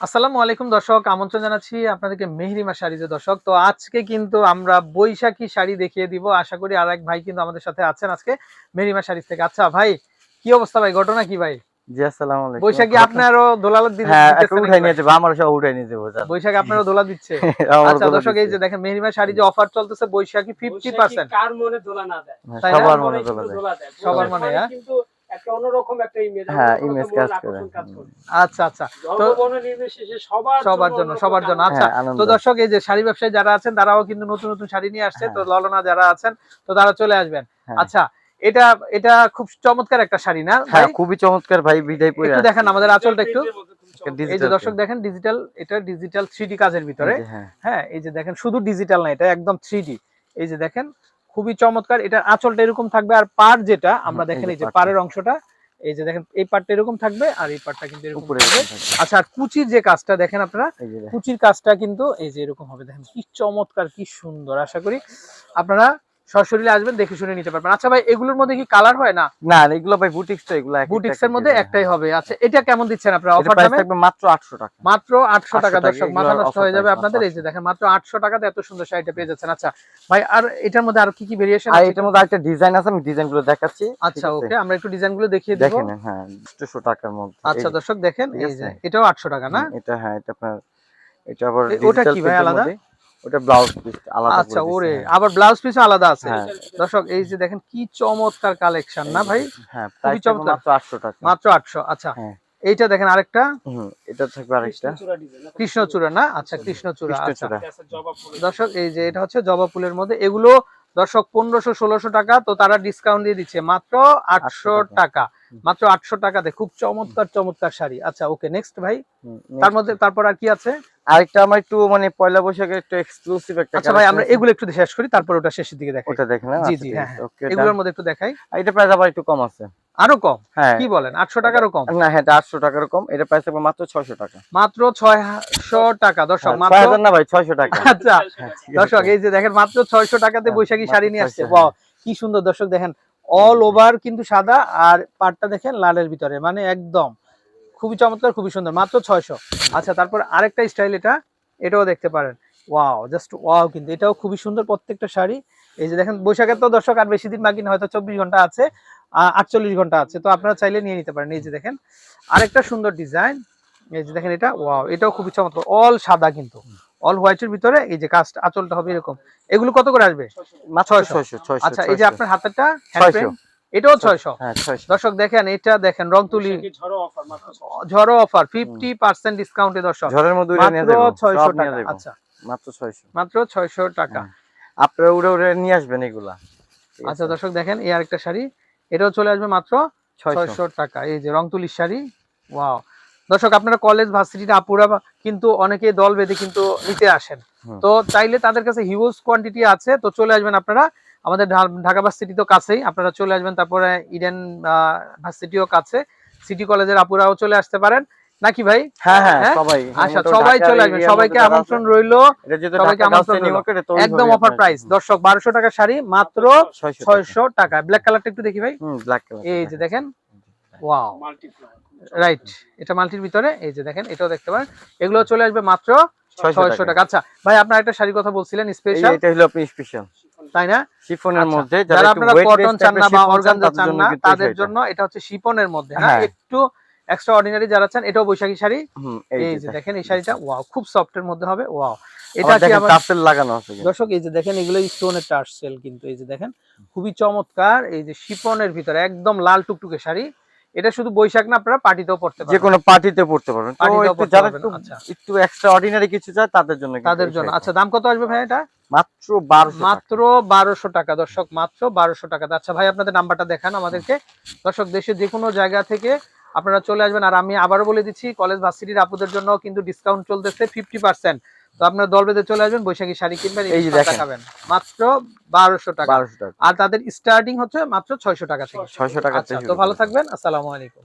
আসসালামু আলাইকুম দর্শক আমন্ত্রণ জানাচ্ছি আপনাদেরকে মেহরিমা শাড়িতে দর্শক। তো আজকে কিন্তু আমরা বৈশাখী শাড়ি দেখিয়ে দিব। আশা করি আর এক ভাই কিন্তু আমাদের সাথে আছেন আজকে মেহরিমা শাড়ি থেকে। আচ্ছা ভাই কি অবস্থা ভাই? ঘটনা কি ভাই? জি আসসালামু আলাইকুম। বৈশাখী আপনারও দোলালত হ্যাঁ একটু উঠাই ভাই? নিয়ে যাব আমার সব উঠাই নিয়ে যাব যা। বৈশাখী আপনারও দোলা দিচ্ছে? আচ্ছা দর্শক এই যে। দেখেন মেহরিমা শাড়ি যে অফার চলতেছে বৈশাখী ফিফটি বৈশাখী পার্সেন্ট কার মনে দোলা না দেয়? হ্যাঁ, তাই সবার মনে দোলা দেয়। সবার মনে, হ্যাঁ? কিন্তু একটা অন্যরকম একটা ইমেজ হ্যাঁ, image কাজ করে। আচ্ছা আচ্ছা। ধর্ম নির্বিশেষে সবার সবার জন্য সবার জন্য। আচ্ছা হ্যাঁ, তো দর্শক এই যে শাড়ি ব্যবসায়ী যারা আছেন তারাও কিন্তু নতুন নতুন শাড়ি নিয়ে আসছে। তো হ্যাঁ। ললনা যারা আছেন তো তারা চলে আসবেন। হ্যাঁ। আচ্ছা এটা এটা খুব চমৎকার একটা শাড়ি না হ্যাঁ খুবই চমৎকার ভাই বিদায় পরে একটু দেখেন আমাদের আঁচলটা একটু। এই যে দর্শক দেখেন ডিজিটাল এটা ডিজিটাল থ্রি কাজের ভিতরে। হ্যাঁ। হ্যাঁ এই যে দেখেন শুধু ডিজিটাল না এটা একদম থ্রি এই যে দেখেন খুবই চমৎকার। এটা আঁচলটা এরকম থাকবে। আর পার যেটা আমরা দেখেন এই যে পারের অংশটা এই যে দেখেন এই পার্টটা এরকম থাকবে আর এই পার্টটা কিন্তু এরকম উপরে আচ্ছা আর কুচির যে কাজটা দেখেন আপনারা। কুচির কাজটা কিন্তু এই যে এরকম হবে। দেখেন কি চমৎকার কি সুন্দর আশা করি আপনারা সশরীরে আসবেন দেখে শুনে নিতে পারবেন। আচ্ছা ভাই এগুলোর মধ্যে কি কালার হয় না? না এগুলো ভাই বুটিক্স তো এগুলো বুটিক্স এর মধ্যে একটাই হবে। আচ্ছা এটা কেমন দিচ্ছেন আপনারা অফার দামে? থাকবে মাত্র 800 টাকা। মাত্র আটশো 800 টাকা দর্শক মাথা নষ্ট হয়ে যাবে আপনাদের। এই যে দেখেন মাত্র আটশো টাকাতে এত সুন্দর শাড়িটা পেয়ে যাচ্ছেন। আচ্ছা ভাই আর এটার মধ্যে আর কি কি ভেরিয়েশন আর এটার মধ্যে আরেকটা ডিজাইন আছে আমি ডিজাইনগুলো দেখাচ্ছি। আচ্ছা ওকে আমরা একটু ডিজাইনগুলো দেখিয়ে দিব। দেখেন হ্যাঁ 200 টাকার মধ্যে। আচ্ছা দর্শক দেখেন এই যে এটাও আটশো টাকা না? এটা হ্যাঁ এটা আপনার এটা আবার ওটা কি ভাই আলাদা? মধ্যে। ওটা ব্লাউজ পিস আলাদা আচ্ছা ওরে হ্যাঁ। আবার ব্লাউজ পিস আলাদা আছে? হ্যাঁ। দর্শক এই যে দেখেন কি চমৎকার কালেকশন না ভাই? হ্যাঁ খুবই চমৎকার। মাত্র 800 টাকা। মাত্র আটশো আচ্ছা। হ্যাঁ। এইটা দেখেন আরেকটা? এটা থাকবে আরেকটা। কৃষ্ণচূড়া না? আচ্ছা কৃষ্ণচূড়া আচ্ছা কৃষ্ণচূড়া। এটা আছে জবা ফুলের। দর্শক এই যে এটা হচ্ছে জবা ফুলের মধ্যে। এগুলো দর্শক পনেরোশো ষোলোশো টাকা তো তারা ডিসকাউন্ট দিয়ে দিচ্ছে। মাত্র আটশো টাকা। মাত্র আটশো টাকাতে। খুব চমৎকার চমৎকার শাড়ি। আচ্ছা ওকে নেক্সট ভাই। হুম, তার মধ্যে তারপর আর কি আছে? আরেকটা আমার একটু মানে পয়লা বৈশাখের একটু এক্সক্লুসিভ একটা আচ্ছা ভাই আমরা এগুলো একটু শেষ করি তারপর ওটা শেষের দিকে দেখাই। ওটা দেখেন জি, জি, হ্যাঁ, হ্যাঁ। ওকে এগুলোর মধ্যে একটু দেখাই। এটা প্রাইস আবার একটু কম আছে। আরও কম? হ্যাঁ। কি বলেন? আটশো টাকারও কম? না হ্যাঁ এটা 800 টাকার কম। এটা প্রাইস থাকবে মাত্র 600 টাকা। মাত্র ছয়শো টাকা দর্শক হ্যাঁ, মাত্র 6000 না ভাই 600 টাকা। আচ্ছা হ্যাঁ। দর্শক এই যে দেখেন মাত্র ছয়শো টাকাতে হ্যাঁ, বৈশাখী শাড়ি নিয়ে আসছে। 600, বাহ কি সুন্দর দর্শক দেখেন অল ওভার কিন্তু সাদা আর পাটটা দেখেন লালের ভিতরে মানে একদম। খুবই চমৎকার খুবই সুন্দর। মাত্র ছয়শো। আচ্ছা তারপর আরেকটা স্টাইল এটা এটাও দেখতে পারেন। ওয়াও জাস্ট ওয়াও কিন্তু। এটাও খুবই সুন্দর প্রত্যেকটা শাড়ি। এই যে দেখেন বৈশাখের তো দর্শক আর বেশি দিন বাকি না হয়তো চব্বিশ ঘণ্টা আছে আটচল্লিশ ঘণ্টা আছে। তো আপনারা চাইলে নিয়ে নিতে পারেন। এই যে দেখেন আরেকটা সুন্দর ডিজাইন। এই যে দেখেন এটা ওয়াও এটাও খুবই চমৎকার। অল সাদা কিন্তু। অল হোয়াইটের ভিতরে এই যে কাজটা আঁচলটা হবে এরকম। এগুলো কত করে আসবে? মাত্র 600 600 600 আচ্ছা এই যে আপনার হাতেরটা হ্যান্ড 600 ফ্রেম এটাও ছয়শো। হ্যাঁ 600 দর্শক দেখেন এটা দেখেন রং তুলি ঝড়ো অফার ফিফটি পার্সেন্ট ডিসকাউন্টে দর্শক। ঝড়ের মধ্যে মাত্র যাব। ছয়শো টাকা। আচ্ছা। মাত্র 600 মাত্র ছয়শো টাকা। হ্যাঁ। আপনারা উড়ে উড়ে নিয়ে আসবেন এগুলা। আচ্ছা দর্শক দেখেন এই আরেকটা শাড়ি এটাও চলে আসবে মাত্র 600 ছয়শো টাকা। এই যে রং তুলির শাড়ি ওয়াও। দর্শক আপনারা কলেজ ভার্সিটির আপুরা কিন্তু অনেকে দল বেঁধে কিন্তু নিতে আসেন। তো চাইলে তাদের কাছে হিউজ কোয়ান্টিটি আছে। তো চলে আসবেন আপনারা। আমাদের ঢাকা ভার্সিটি তো কাছেই আপনারা চলে আসবেন তারপরে ইডেন ভার্সিটিও কাছে। সিটি কলেজের আপুরাও চলে আসতে পারেন। নাকি ভাই? হ্যাঁ হ্যাঁ হ্যাঁ? সবাই। আচ্ছা সবাই চলে আসবেন। সবাইকে আমন্ত্রণ রইল সবাইকে আমন্ত্রণ একদম অফার প্রাইস দর্শক বারোশো টাকা শাড়ি মাত্র ছয়শো টাকা। ব্ল্যাক কালারটা একটু দেখি ভাই। ব্ল্যাক কালার এই যে দেখেন। ওয়াও রাইট এটা মাল্টির ভিতরে এই যে দেখেন এটাও দেখতে পারেন। এগুলো চলে আসবে মাত্র 600 ছয়শো টাকা। আচ্ছা ভাই আপনার একটা শাড়ির কথা বলছিলেন স্পেশাল এটা হলো আপনি স্পেশাল তাই না? শিফনের আচ্ছা, মধ্যে যারা আপনারা কটন চান না বা অর্গানজা চান না তাদের জন্য এটা হচ্ছে শিপনের মধ্যে না হ্যাঁ। একটু এক্সট্রা অর্ডিনারি যারা চান এটাও বৈশাখী শাড়ি? এই যে দেখেন। এই শাড়িটা ওয়াও খুব সফট এর মধ্যে হবে ওয়াও এটা কি লাগানো আছে দর্শক এই যে দেখেন এগুলো স্টোনের টার্সেল কিন্তু এই যে দেখেন খুবই চমৎকার এই যে শিপনের ভিতরে একদম লাল টুকটুকে শাড়ি। এটা শুধু বৈশাখ না আপনারা পার্টিতেও পড়তে যে পারবেন। কোনো পার্টিতে পড়তে পারবেন। তো যারা একটু আচ্ছা। একটু এক্সট্রা অর্ডিনারি কিছু চায় তাদের জন্য তাদের জন্য। আচ্ছা দাম কত আসবে ভাই এটা? মাত্র 1200 মাত্র বারোশো টাকা দর্শক মাত্র বারোশো টাকা। আচ্ছা ভাই আপনাদের নাম্বারটা দেখান আমাদেরকে। দর্শক দেশের যে কোনো জায়গা থেকে আপনারা চলে আসবেন। আর আমি আবারও বলে দিচ্ছি কলেজ ভার্সিটির আপুদের জন্য কিন্তু ডিসকাউন্ট চলতেছে ফিফটি পার্সেন্ট তো আপনারা দল বেঁধে চলে আসবেন বৈশাখী শাড়ি কিনবেন এই যে দেখেন। দেখাবেন। মাত্র বারোশো টাকা। 1200 টাকা। আর তাদের স্টার্টিং হচ্ছে মাত্র ছয়শো টাকা থেকে। 600 টাকা আচ্ছা তো ভালো থাকবেন আসসালামু আলাইকুম।